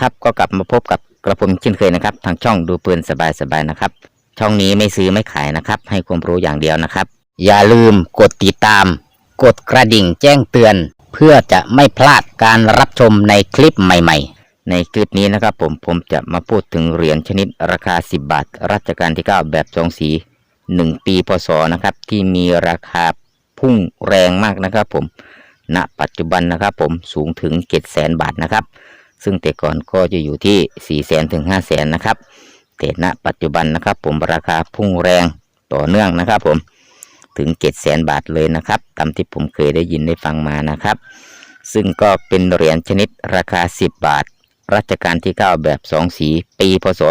ครับก็กลับมาพบกับกระผมเช่นเคยนะครับ ทางช่องดูปืนสบายๆนะครับ ช่องนี้ไม่ซื้อไม่ขายนะครับ ให้ความรู้อย่างเดียวนะครับ อย่าลืมกดติดตาม กดกระดิ่งแจ้งเตือน เพื่อจะไม่พลาดการรับชมในคลิปใหม่ ๆ ในคลิปนี้นะครับ ผมผมจะมาพูดถึงเหรียญชนิดราคา 10 บาท รัชกาลที่ 9 แบบสองสี 1 ปีพศนะครับ ที่มีราคาพุ่งแรงมากนะครับ ผมณปัจจุบันนะครับ ผมสูงถึง 7 0 0 0 0 0 บาทนะครับ ซึ่งแต่ก่อนก็จะอยู่ที่ 4 0 0 0 0 0ถึง5 0 0 0 0นะครับแต่ณปัจจุบันนะครับ ผมราคาพุ่งแรงต่อเนื่องนะครับ ผมถึง 7 0 0 0 0 0 บาทเลยนะครับตามที่ผมเคยได้ยินได้ฟังมานะครับ ซึ่งก็เป็นเหรียญชนิดราคา 10 บาท รัชกาลที่ 9 แบบ 2 สี ปีพศ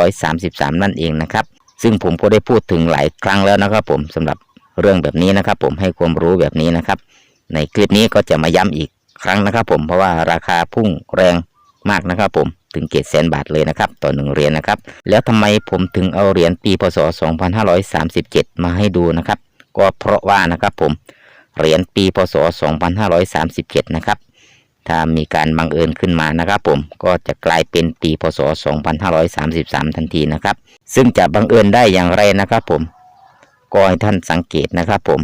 2533 นั่นเองนะครับ ซึ่งผมก็ได้พูดถึงหลายครั้งแล้วนะครับ ผมสำหรับเรื่องแบบนี้นะครับ ผมให้ความรู้แบบนี้นะครับ ในคลิปนี้ก็จะมาย้ำอีก ครั้งนะครับผมเพราะว่าราคาพุ่งแรงมากนะครับผมถึงเกตแสนบาทเลยนะครับต่อหนึ่งเหรียญนะครับแล้วทำไมผมถึงเอาเหรียญปีพศ 2537 มาให้ดูนะครับ ก็เพราะว่านะครับผมเหรียญปีพศ 2537 นะครับถ้ามีการบังเอิญขึ้นมานะครับผมก็จะกลายเป็นปีพศ 2533 ทันทีนะครับ ซึ่งจะบังเอิญได้อย่างไรนะครับผมก็ให้ท่านสังเกตนะครับผม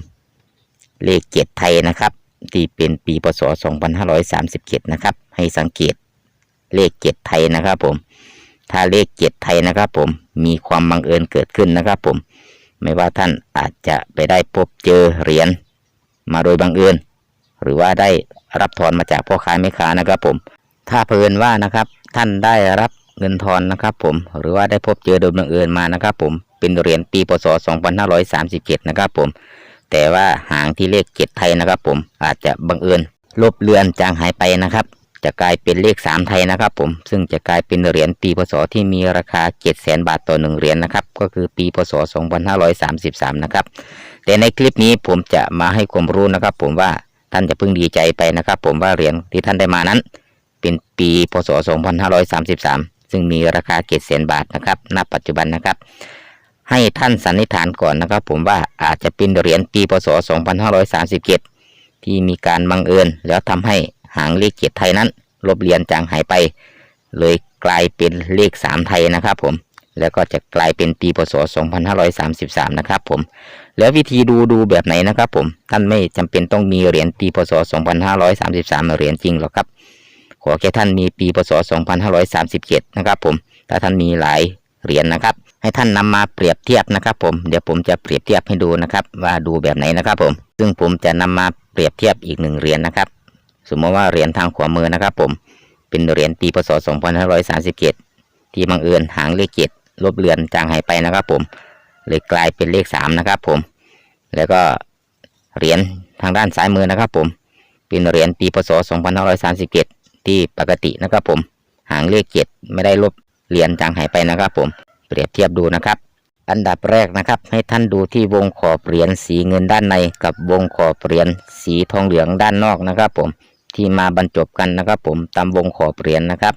เลขเจ็ดไทยนะครับ ที่เป็นปีพศ 2537 นะครับ ให้สังเกตเลขเจ็ดไทยนะครับ ผม ถ้าเลขเจ็ดไทยนะครับ ผมมีความบังเอิญเกิดขึ้นนะครับ ผม ไม่ว่าท่านอาจจะไปได้พบเจอเหรียญมาโดยบังเอิญ หรือว่าได้รับถอนมาจากพ่อค้าแม่ค้านะครับ ผม ถ้าเพลินว่านะครับ ท่านได้รับเงินทอนนะครับ ผม หรือว่าได้พบเจอโดยบังเอิญมานะครับ ผมเป็นเหรียญปีพศ 2537 นะครับ ผม แต่ว่าหางที่เลขเจ็ดไทยนะครับ ผมอาจจะบังเอิญลบเลือนจางหายไปนะครับ จะกลายเป็นเลขสามไทยนะครับ ผมซึ่งจะกลายเป็นเหรียญปีพศที่มีราคา7 0 0 0 0 0บาทต่อหนึ่งเหรียญนะครับ ก็คือปีพศ2533นห้าร้อยสามสิบสามนะครับ แต่ในคลิปนี้ผมจะมาให้ความรู้นะครับ ผมว่าท่านจะพึ่งดีใจไปนะครับ ผมว่าเหรียญที่ท่านได้มานั้น เป็นปีพศ 2533 ซึ่งมีราคา7 0 0 0 0บาทนะครับ ณ ปัจจุบันนะครับ ให้ท่านสันนิษฐานก่อนนะครับ ผมว่าอาจจะเป็นเหรียญปีพศ 2537 ที่มีการบังเอิญ แล้วทำให้หางเลขเจ็ดไทยนั้น ลบเลียนจางหายไป เลยกลายเป็นเลขสามไทยนะครับ ผมแล้วก็จะกลายเป็นปีพศ 2533 นะครับผม แล้ววิธีดูดูแบบไหนนะครับผม ท่านไม่จำเป็นต้องมีเหรียญปีพศ 2533 เหรียญจริงหรอกครับ ขอแค่ท่านมีปีพศ 2537 นะครับผม ถ้าท่านมีหลายเหรียญนะครับ ให้ท่านนำมาเปรียบเทียบนะครับ ผมเดี๋ยวผมจะเปรียบเทียบให้ดูนะครับ ว่าดูแบบไหนนะครับ ผม ซึ่งผมจะนำมาเปรียบเทียบอีกหนึ่งเหรียญนะครับ สมมติว่าเหรียญทางขวามือนะครับ ผมเป็นเหรียญปีพศ2537ที่บังเอิญหางเลขเจ็ดลบเลือนจางหายไปนะครับ ผมเลยกลายเป็นเลขสามนะครับ ผม แล้วก็เหรียญทางด้านซ้ายมือนะครับ ผม เป็นเหรียญปีพศ2537ที่ปกตินะครับ ผม หางเลขเจ็ดไม่ได้ลบเลียนจางหายไปนะครับ ผม ปรียบเทียบดูนะครับ อันดับแรกนะครับ ให้ท่านดูที่วงขอบเหรียญสีเงินด้านในกับวงขอบเหรียญสีทองเหลืองด้านนอกนะครับ ผมที่มาบรรจบกันนะครับ ผมตามวงขอบเหรียญนะครับ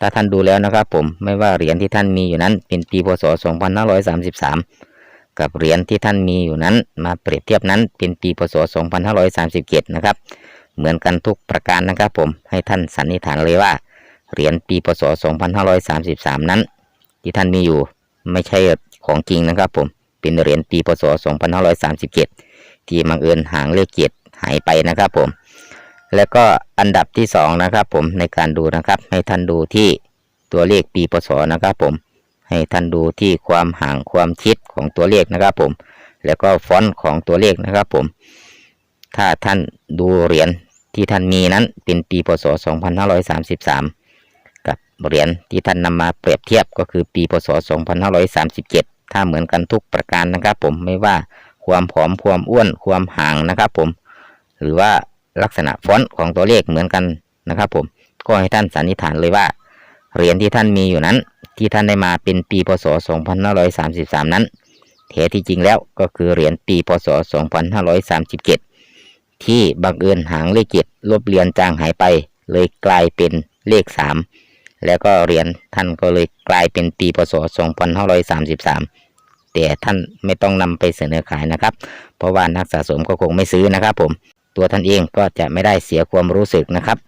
ถ้าท่านดูแล้วนะครับ ผมไม่ว่าเหรียญที่ท่านมีอยู่นั้น เป็นปีพศ 2533 กับเหรียญที่ท่านมีอยู่นั้น มาเปรียบเทียบนั้นเป็นปีพศ 2537 นะครับเหมือนกันทุกประการนะครับ ผมให้ท่านสันนิษฐานเลยว่าเหรียญปีพศ 2533 นั้น ที่ท่านมีอยู่ ไม่ใช่ของจริงนะครับผมเป็นเหรียญปีพศ 2537 ที่บังเอิญหางเลขเจ็ดหายไปนะครับผม แล้วก็อันดับที่สองนะครับผมในการดูนะครับ ให้ท่านดูที่ตัวเลขปีพศนะครับผม ให้ท่านดูที่ความห่างความชิดของตัวเลขนะครับผม แล้วก็ฟอนต์ของตัวเลขนะครับผม ถ้าท่านดูเหรียญที่ท่านมีนั้นเป็นปีพศ 2533 เหรียญที่ท่านนำมาเปรียบเทียบก็คือปีพศ 2537 ถ้าเหมือนกันทุกประการนะครับ ผมไม่ว่าความผอมความอ้วนความห่างนะครับ ผม หรือว่าลักษณะฟอนต์ของตัวเลขเหมือนกันนะครับ ผมก็ให้ท่านสันนิษฐานเลยว่าเหรียญที่ท่านมีอยู่นั้น ที่ท่านได้มาเป็นปีพศ 2533 นั้นแท้ที่จริงแล้วก็คือเหรียญปีพศ 2537 ที่บังเอิญหางเลขเจ็ดลบเลียนจางหายไป เลยกลายเป็นเลข3 แล้วก็เหรียญท่านก็เลยกลายเป็นปีพศ 2533 แต่ท่านไม่ต้องนำไปเสนอขายนะครับ เพราะว่านักสะสมก็คงไม่ซื้อนะครับผม ตัวท่านเองก็จะไม่ได้เสียความรู้สึกนะครับ